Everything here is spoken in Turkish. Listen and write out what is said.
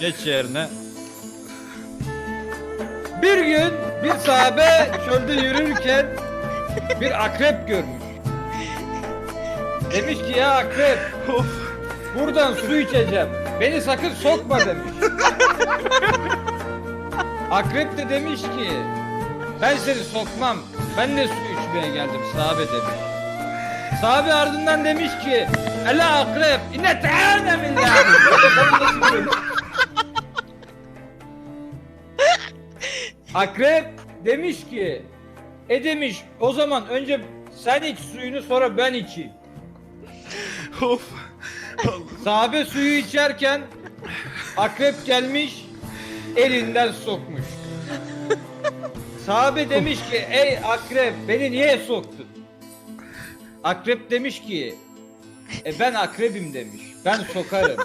Geç yerine. Bir gün bir sahabe çölde yürürken bir akrep görmüş. Demiş ki ya akrep buradan su içeceğim. Beni sakın sokma demiş. Akrep de demiş ki ben seni sokmam. Ben de su içmeye geldim sahabe demiş. Sahabe ardından demiş ki Ela akrep inne teâne minna. Akrep demiş ki e demiş o zaman önce sen iç suyunu sonra ben içeyim. Of. Sahabe suyu içerken akrep gelmiş elinden sokmuş. Sahabe demiş ki ey akrep beni niye soktun? Akrep demiş ki e ben akrebim demiş. Ben sokarım.